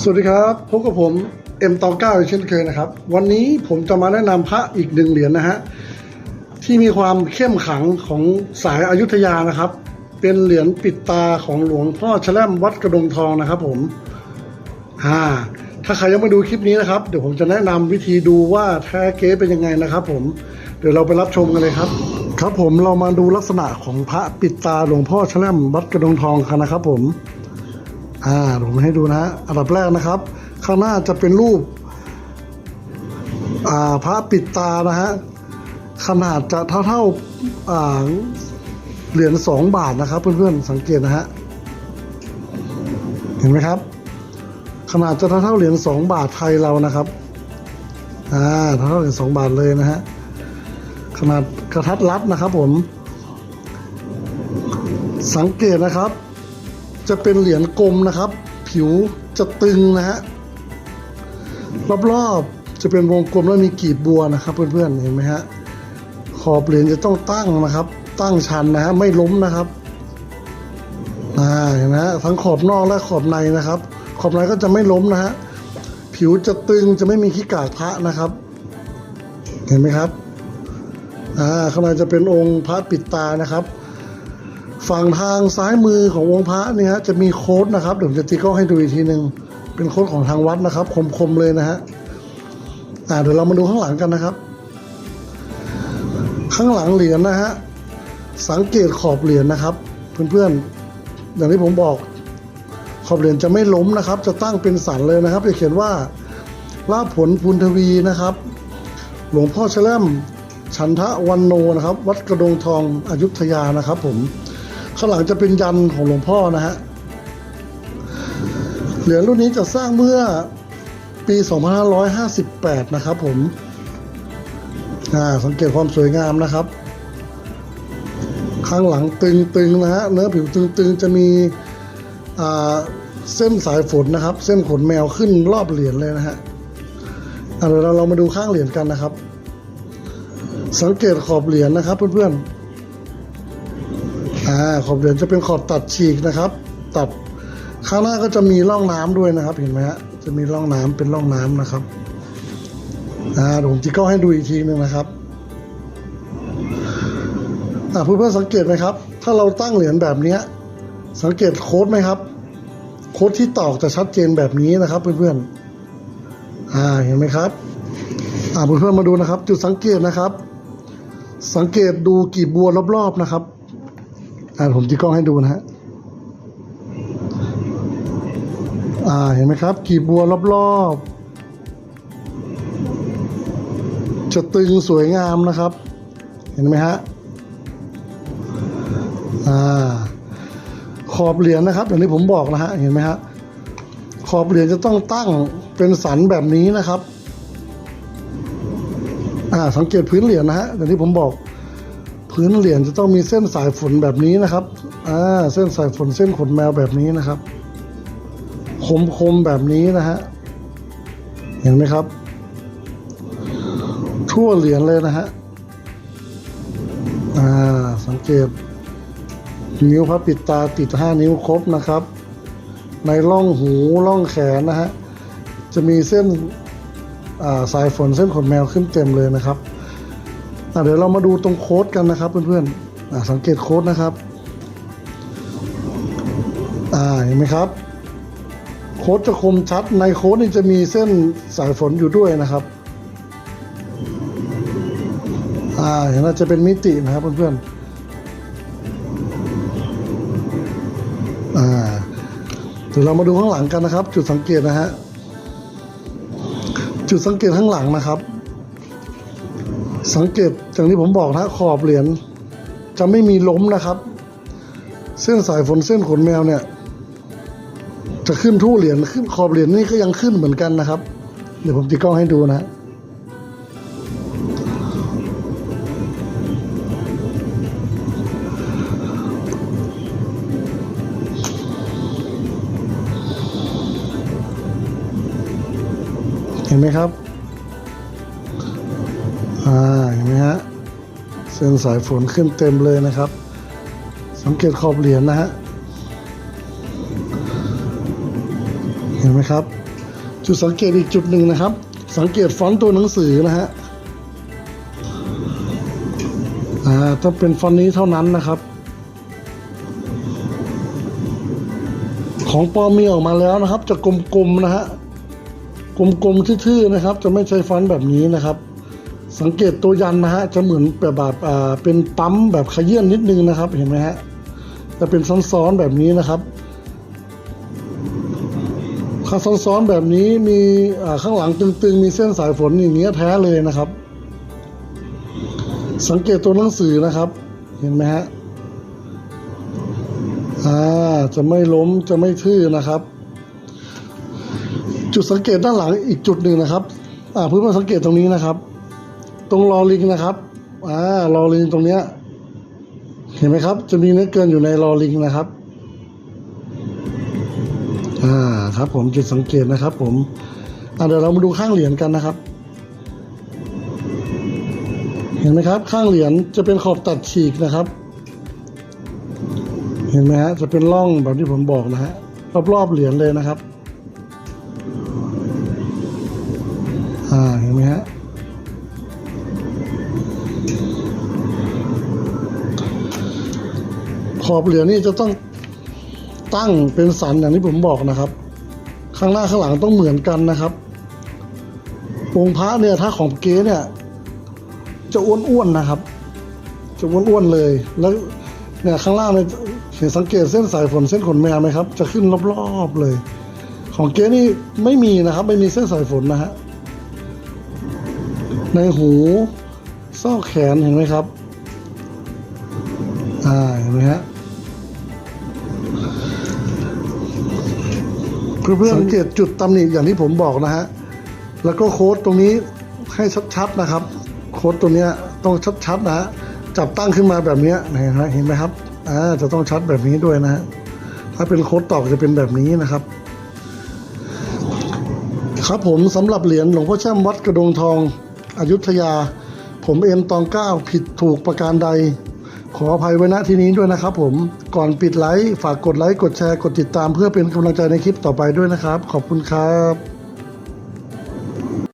สวัสดีครับพบกับผมเอ็มตองเก้าเช่นเคยนะครับ วันนี้ผมจะมาแนะนำพระอีกหนึ่งเหรียญนะฮะที่มีความเข้มขังของสายอายุทยานะครับ เป็นเหรียญปิดตาของหลวงพ่อชแลมวัดกระดงทองนะครับ ผมอ่าถ้าใครยังไม่ดูคลิปนี้นะครับ เดี๋ยวผมจะแนะนำวิธีดูว่าแท้เก๊เป็นยังไงนะครับ ผมเดี๋ยวเราไปรับชมกันเลยครับ ครับผมเรามาดูลักษณะของพระปิดตาหลวงพ่อชแลมวัดกระดงทองกันนะครับ ผม อ่าผมให้ดูนะฮะอันดับแรกนะครับ ข้างหน้าจะเป็นรูปอ่าพระปิดตานะฮะขนาดจะเท่าเท่าๆอ่าเหรียญสองบาทนะครับ เพื่อนๆสังเกตนะฮะเห็นไหมครับ ขนาดจะเท่าเท่าเหรียญสองบาทไทยเรานะครับอ่าเท่าเท่าเหรียญสองบาทเลยนะฮะขนาดกระทัดรัดนะครับผม สังเกตนะครับ จะเป็นเหรียญกลมนะครับ ผิวจะตึงนะฮะรอบๆจะเป็นวงกลมแล้วมีกีบบัวนะครับ เพื่อนๆเห็นไหมฮะขอบเหรียญจะต้องตั้งนะครับ ตั้งชันนะฮะไม่ล้มนะครับอ่าเห็นไหมฮะทั้งขอบนอกและขอบในนะครับ ขอบในก็จะไม่ล้มนะฮะผิวจะตึงจะไม่มีขี้กากพระนะครับ เห็นไหมครับอ่าข้างในจะเป็นองค์พระปิดตานะครับ ฝั่งทางซ้ายมือขององค์พระเนี่ยฮะจะมีโค้ดนะครับเดี๋ยวจะตีกล้องให้ดูอีกทีหนึ่งเป็นโค้ดของทางวัดนะครับ คมๆเลยนะฮะอ่าเดี๋ยวเรามาดูข้างหลังกันนะครับ ข้างหลังเหรียญนะฮะสังเกตขอบเหรียญนะครับ เพื่อนๆอย่างที่ผมบอกขอบเหรียญจะไม่ล้มนะครับ จะตั้งเป็นสันเลยนะครับจะเขียนว่าลาภผลพุนทวีนะครับ หลวงพ่อชะแลมฉันทะวันโนนะครับ วัดกระดงทองอยุธยานะครับผม ข้างหลังจะเป็นยันของหลวงพ่อนะฮะเหรียญรุ่นนี้จะสร้างเมื่อปี 2558 นะครับผมอ่าสังเกตความสวยงามนะครับ ข้างหลังตึงๆนะฮะเนื้อผิวตึงๆ จะมีเส้นสายฝนนะครับ เส้นขนแมวขึ้นรอบเหรียญเลยนะฮะอะเดี๋ยวเราเรามาดูข้างเหรียญกันนะครับ สังเกตขอบเหรียญนะครับเพื่อนๆ อ่าขอบเหรียญจะเป็นขอบตัดฉีกนะครับ ตัดข้างหน้าก็จะมีร่องน้ำด้วยนะครับ เห็นไหมฮะจะมีร่องน้ำเป็นร่องน้ำนะครับอ่าผมจะก็ให้ดูอีกทีหนึ่งนะครับอ่าเพื่อนๆสังเกตไหมครับ ถ้าเราตั้งเหรียญแบบเนี้ยสังเกตโค้ดไหมครับ โค้ดที่ตอกจะชัดเจนแบบนี้นะครับ เพื่อนๆอ่าเห็นไหมครับอ่าเพื่อนๆมาดูนะครับ จุดสังเกตนะครับ สังเกตดูกีบบัวรอบๆนะครับ อ่าผมจีกล้องให้ดูนะฮะอ่าเห็นไหมครับกีบบัวรอบๆจะตึงสวยงามนะครับ เห็นไหมฮะอ่าขอบเหรียญนะครับอย่างที่ผมบอกนะฮะเห็นไหมฮะขอบเหรียญจะต้องตั้งเป็นสันแบบนี้นะครับ อ่าสังเกตพื้นเหรียญนะฮะอย่างที่ผมบอก พื้นเหรียญจะต้องมีเส้นสายฝนแบบนี้นะครับ อ่า เส้นสายฝนเส้นขนแมวแบบนี้นะครับ คมคมๆแบบนี้นะฮะ เห็นไหมครับ ทั่วเหรียญเลยนะฮะ อ่า สังเกต นิ้วพระปิดตาติดห้านิ้วครบนะครับ ในร่องหูร่องแขนนะฮะ จะมีเส้นาสายฝนเส้นขนแมวขึ้นเต็มเลยนะครับ เดี๋ยวเรามาดูตรงโค้ดกันนะครับเพื่อนๆอะสังเกตโค้ดนะครับอ่าเห็นไหมครับ โค้ดจะคมชัดในโค้ดนี่จะมีเส้นสายฝนอยู่ด้วยนะครับอ่าเห็นว่าจะเป็นมิตินะครับเพื่อนๆอ่าเดี๋ยวเรามาดูข้างหลังกันนะครับ จุดสังเกตนะฮะจุดสังเกตข้างหลังนะครับ สังเกตอย่างที่ผมบอกนะขอบเหรียญจะไม่มีล้มนะครับ เส้นสายฝนเส้นขนแมวเนี่ย จะขึ้นทู่เหรียญขึ้นขอบเหรียญนี่ก็ยังขึ้นเหมือนกันนะครับ เดี๋ยวผมตีกล้องให้ดูนะเห็นไหมครับ อ่าเห็นไหมฮะเส้นสายฝนขึ้นเต็มเลยนะครับ สังเกตขอบเหรียญนะฮะเห็นไหมครับ จุดสังเกตอีกจุดหนึ่งนะครับ สังเกตฟอนต์ตัวหนังสือนะฮะอ่าต้องเป็นฟอนต์นี้เท่านั้นนะครับ ของปอมมีออกมาแล้วนะครับ จะกลมๆนะฮะกลมๆทื่อๆนะครับ จะไม่ใช้ฟอนต์แบบนี้นะครับ สังเกตตัวยันนะฮะจะเหมือนแบบแบบเป็นปั๊มแบบขยื่นนิดนึงนะครับ เห็นไหมฮะจะเป็นซ้อนๆแบบนี้นะครับข้างซ้อนๆแบบนี้มีข้างหลังตึงๆ มีเส้นสายฝนอย่างเงี้ยแท้เลยนะครับ สังเกตตัวหนังสือนะครับ เห็นไหมฮะอ่าจะไม่ล้มจะไม่ทื่อนะครับ จุดสังเกตด้านหลังอีกจุดหนึ่งนะครับ อ่าเพื่อนๆสังเกตตรงนี้นะครับ ตรงรอลิงนะครับ อ่ารอลิงตรงเนี้ย เห็นไหมครับ จะมีเนื้อเกินอยู่ในรอลิงนะครับ อ่าครับผมจุดสังเกตนะครับ ผมอ่าเดี๋ยวเรามาดูข้างเหรียญกันนะครับ เห็นไหมครับ ข้างเหรียญจะเป็นขอบตัดฉีกนะครับ เห็นไหมฮะจะเป็นร่องแบบที่ผมบอกนะฮะรอบๆเหรียญเลยนะครับ อ่าเห็นไหมฮะ ขอบเหรียญนี่จะต้องตั้งเป็นสันอย่างที่ผมบอกนะครับ ข้างหน้าข้างหลังต้องเหมือนกันนะครับองค์พระเนี่ยถ้าของเก๊เนี่ย จะอ้วนๆนะครับ จะอ้วนๆเลย แล้วเนี่ยข้างล่างเนี่ยเห็นสังเกตเส้นสายฝนเส้นขนแมวไหมครับ จะขึ้นรอบๆเลย ของเก๊นี่ไม่มีนะครับ ไม่มีเส้นสายฝนนะฮะในหูซอกแขนเห็นไหมครับ อ่าเห็นไหมฮะ เพื่อนสังเกตจุดตำหนิอย่างที่ผมบอกนะฮะ แล้วก็โค้ดตรงนี้ให้ชัดๆนะครับ โค้ดตัวเนี้ยต้องชัดๆนะฮะจับตั้งขึ้นมาแบบเนี้ยนไหมเห็นไหมครับอ่าจะต้องชัดแบบนี้ด้วยนะฮะถ้าเป็นโค้ดตอกจะเป็นแบบนี้นะครับ ครับผมสำหรับเหรียญหลวงพ่อแช่มวัดกระดงทองอยุธยา ผมเอ็มตองเก้าผิดถูกประการใด ขออภัยไว้ณที่นี้ด้วยนะครับผมก่อนปิดไลฟ์ฝากกดไลค์กดแชร์กดติดตามเพื่อเป็นกำลังใจในคลิปต่อไปด้วยนะครับ ขอบคุณครับ